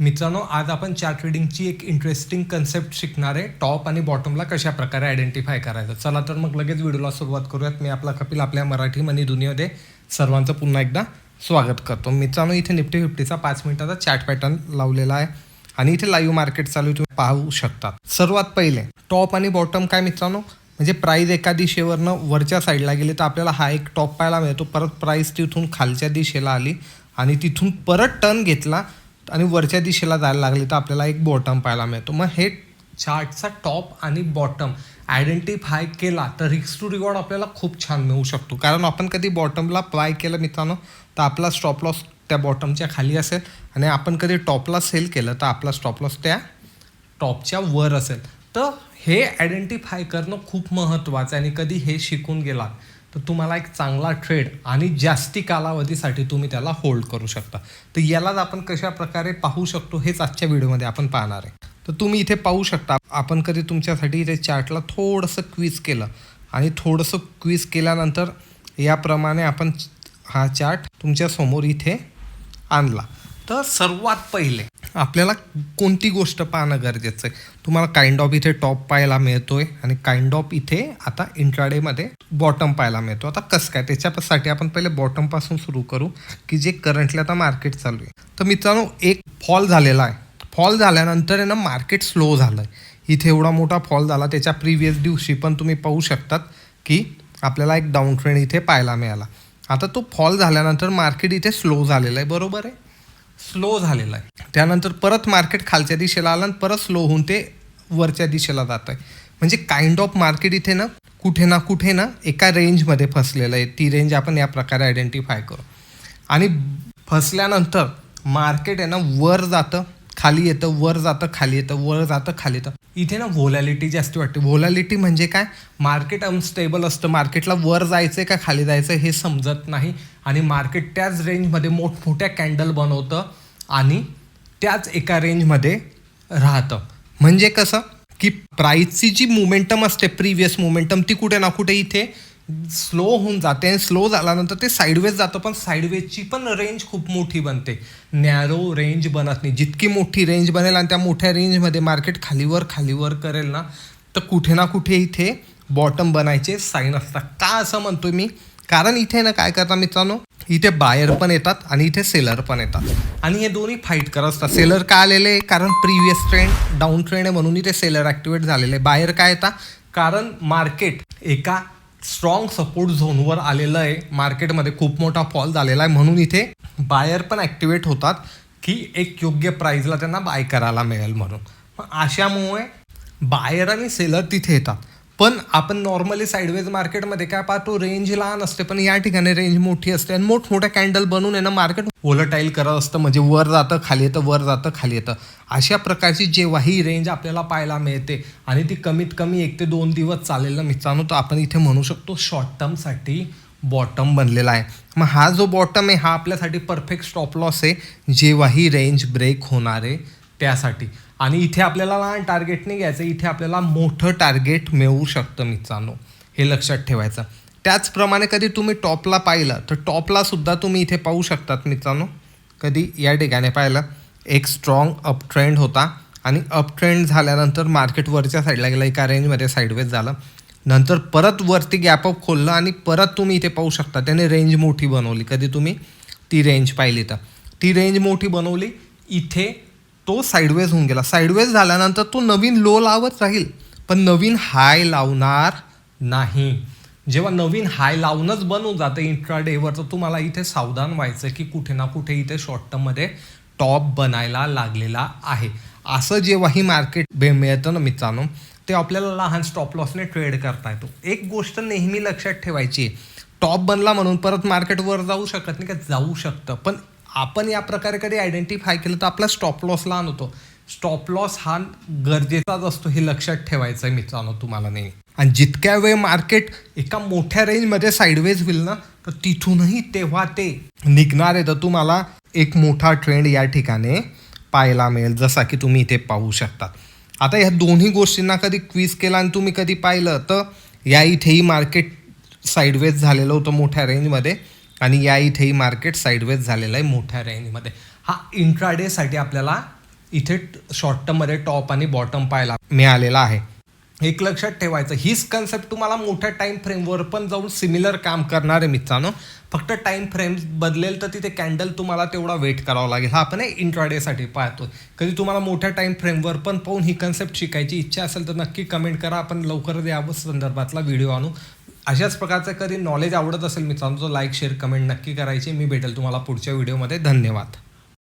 मित्रांनो आज आपण चार्ट ट्रेडिंगची एक इंटरेस्टिंग कन्सेप्ट शिकणार आहे. टॉप आणि बॉटमला कशा प्रकारे आयडेंटिफाय करायचं? चला तर मग लगेच व्हिडिओला सुरुवात करूयात. मी आपला कपिल आपल्या मराठी मनी दुनियामध्ये सर्वांचं पुन्हा एकदा स्वागत करतो. मित्रांनो इथे निफ्टी फिफ्टीचा पाच मिनिटाचा चार्ट पॅटर्न लावलेला आहे. आणि इथे लाईव्ह मार्केट चालू तुम्ही पाहू शकता सर्वात पहिले टॉप आणि बॉटम काय मित्रांनो? म्हणजे प्राईज एका दिशेवरनं वरच्या साईडला गेली तर आपल्याला हा एक टॉप पाहायला मिळतो. परत प्राईस तिथून खालच्या दिशेला आली आणि तिथून परत टर्न घेतला आणि वरच्या दिशेला जायला लागली तर आपल्याला एक बॉटम पाहायला मिळतो. मग हे चार्टचा टॉप आणि बॉटम आयडेंटिफाय केला तर रिक्स टू रिवॉर्ड आपल्याला खूप छान मिळू शकतो. कारण आपण कधी बॉटमला बाय केलं मित्रांनो तर आपला स्टॉप लॉस त्या बॉटमच्या खाली असेल. आणि आपण कधी टॉपला सेल केलं तर आपला स्टॉप लॉस त्या टॉपच्या वर असेल. तर हे आयडेंटिफाय करणं खूप महत्त्वाचं आहे आणि कधी हे शिकून गेलात. तर तुम्हाला एक चांगला ट्रेड आणि जास्ती कालावधीसाठी तुम्ही त्याला होल्ड करू शकता. तर यालाच आपण कशा प्रकारे पाहू शकतो हेच आजच्या व्हिडिओमध्ये आपण पाहणार आहे. तर तुम्ही इथे पाहू शकता आपण कधी तुमच्यासाठी इथे चार्टला थोडंसं क्विज केलं आणि थोडंसं क्विज केल्यानंतर याप्रमाणे आपण हा चार्ट तुमच्यासमोर इथे आणला. तर सर्वात पहिले आपल्याला कोणती गोष्ट पाहणं गरजेचं आहे? तुम्हाला काइंड ऑफ इथे टॉप पाहायला मिळतोय आणि काइंड ऑफ इथे आता इंट्राडेमध्ये बॉटम पाहायला मिळतो. आता कसं काय? त्याच्यासाठी आपण पहिले बॉटमपासून सुरू करू की जे करंटली आता मार्केट चालू आहे. तर मित्रांनो एक फॉल झालेला आहे. फॉल झाल्यानंतर आहे ना मार्केट स्लो झालं आहे इथे एवढा मोठा फॉल झाला त्याच्या प्रिव्हियस दिवशी पण तुम्ही पाहू शकतात की आपल्याला एक डाऊन ट्रेंड इथे पाहायला मिळाला. आता तो फॉल झाल्यानंतर मार्केट इथे स्लो झालेला आहे. बरोबर आहे? स्लो झालेला आहे. त्यानंतर परत मार्केट खालच्या दिशेला आलं आणि परत स्लो होऊन ते वरच्या दिशेला जात आहे. म्हणजे काइंड ऑफ मार्केट इथे ना कुठे ना कुठे ना एका रेंजमध्ये फसलेलं आहे. ती रेंज आपण या प्रकारे आयडेंटिफाय करू. आणि फसल्यानंतर मार्केट आहे ना वर जातं खाली येतं वर जातं खाली येतं वर जातं खाली येतं. इथे ना व्होलॅलिटी जास्त वाटते. व्होलॅलिटी म्हणजे काय? मार्केट अनस्टेबल असतं. मार्केटला वर जायचं आहे का खाली जायचं हे समजत नाही. आणि मार्केट त्याच रेंजमध्ये मोठमोठ्या कॅन्डल बनवतं आणि त्याच एका रेंजमध्ये राहतं. म्हणजे कसं? की प्राईसची जी मुमेंटम असते प्रिव्हियस मुमेंटम ती कुठे ना कुठे इथे स्लो होऊन जाते आणि स्लो झाल्यानंतर ते साईडवेज जातं पण साईडवेजची पण रेंज खूप मोठी बनते. नॅरो रेंज बनत नाही. जितकी मोठी रेंज बनेल आणि त्या मोठ्या रेंजमध्ये मार्केट खालीवर खालीवर करेल ना तर कुठे ना कुठे इथे बॉटम बनायचे साईन असतात. का असं म्हणतो मी? कारण इथे ना काय करता मित्रांनो? इथे बायर पण येतात आणि इथे सेलर पण येतात. आणि हे दोन्ही फाईट करत असतात. सेलर का आलेले? कारण प्रिव्हियस ट्रेंड डाऊन ट्रेंड आहे म्हणून इथे सेलर ॲक्टिवेट झालेले. बायर काय येतात कारण मार्केट एका स्ट्रॉंग सपोर्ट झोनवर आलेलं आहे. मार्केटमध्ये खूप मोठा फॉल झालेला आहे म्हणून इथे बायर पण ॲक्टिवेट होतात की एक योग्य प्राईजला त्यांना बाय करायला मिळेल म्हणून. मग अशामुळे बायर आणि सेलर तिथे येतात. पण आपण नॉर्मली साईडवेज मार्केटमध्ये काय पाहतो रेंज लहान असते पण या ठिकाणी रेंज मोठी असते. आणि मोठमोठ्या कॅन्डल बनवून आहे ना मार्केट वोलटाईल करत असतं. म्हणजे वर जातं खाली येतं वर जातं खाली येतं. अशा प्रकारची जेव्हा ही रेंज आपल्याला पाहायला मिळते आणि ती कमीत कमी एक ते दोन दिवस चालेल ना मित्रांनो तर आपण इथे म्हणू शकतो शॉर्ट टर्मसाठी बॉटम बनलेला आहे. मग हा जो बॉटम आहे हा आपल्यासाठी परफेक्ट स्टॉप लॉस आहे. जेव्हा ही रेंज ब्रेक होणार आहे त्यासाठी. आणि इथे आपल्याला लहान टार्गेट नाही घ्यायचं इथे आपल्याला मोठं टार्गेट मिळू शकतं मित्रांनो. हे लक्षात ठेवायचं. त्याचप्रमाणे कधी तुम्ही टॉपला पाहिलं तर टॉपला सुद्धा तुम्ही इथे पाहू शकतात मित्रांनो. कधी या ठिकाणी पाहिलं एक स्ट्रॉंग अप ट्रेंड होता. आणि अप ट्रेंड झाल्यानंतर मार्केट वरच्या साईडला गेलं एका रेंजमध्ये साईडवेज झालं. नंतर परत वरती गॅपअप खोललं आणि परत तुम्ही इथे पाहू शकता त्याने रेंज मोठी बनवली. कधी तुम्ही ती रेंज पाहिली तर. ती रेंज मोठी बनवली इथे तो साईडवेज होऊन गेला. साईडवेज झाल्यानंतर तो नवीन लो लावत राहील. पण नवीन हाय लावणार नाही. जेव्हा नवीन हाय लावूनच बनवून जातं इंट्राडेवर तर तुम्हाला इथे सावधान व्हायचं की कुठे ना कुठे इथे शॉर्ट टर्ममध्ये टॉप बनायला लागलेला आहे. असं जेव्हाही मार्केट बे मिळतं ना मित्रांनो ते आपल्याला लहान स्टॉप लॉसने ट्रेड करता येतो. एक गोष्ट नेहमी लक्षात ठेवायची टॉप बनला म्हणून परत मार्केटवर जाऊ शकत नाही का? जाऊ शकतं. पण आपण या प्रकारे कधी आयडेंटिफाय केलं तर आपला स्टॉप लॉस लहान होतो. स्टॉप लॉस हा गरजेचाच असतो हे लक्षात ठेवायचं आहे मित्रांनो तुम्हाला नेहमी. आणि जितक्या वेळ मार्केट एका मोठ्या रेंजमध्ये साईडवेज होईल ना तर तिथूनही तेव्हा ते निघणार आहे. तर तुम्हाला एक मोठा ट्रेंड या ठिकाणी पाहायला मिळेल जसा की तुम्ही इथे पाहू शकता आता ह्या दोन्ही गोष्टींना कधी क्विज केला आणि तुम्ही कधी पाहिलं तर या इथेही मार्केट साईडवेज झालेलं होतं मोठ्या रेंजमध्ये आणि या इथेही मार्केट साईडवेज झालेलं आहे मोठ्या रेंजमध्ये हा इंट्राडेसाठी आपल्याला इथे शॉर्ट टर्ममध्ये टॉप आणि बॉटम पाहायला मिळालेला आहे. एक लक्षात ठेवायचं हीच कन्सेप्ट तुम्हाला मोठ्या टाईम फ्रेमवर पण जाऊन सिमिलर काम करणार आहे मित्रांनो. फक्त टाइम फ्रेम बदलेल तर तिथे कॅन्डल तुम्हाला तेवढा वेट करावा लागेल. हा आपण इंट्राडेसाठी पाहतो कधी तुम्हाला मोठ्या टाइम फ्रेमवर पण पाहून ही कन्सेप्ट शिकायची इच्छा असेल तर नक्की कमेंट करा. आपण लवकरच या संदर्भातला व्हिडिओ आणू. अशाच प्रकारचं कधी नॉलेज आवडत असेल मित्रांनो लाईक शेअर कमेंट नक्की करायची. मी भेटेल तुम्हाला पुढच्या व्हिडिओमध्ये धन्यवाद.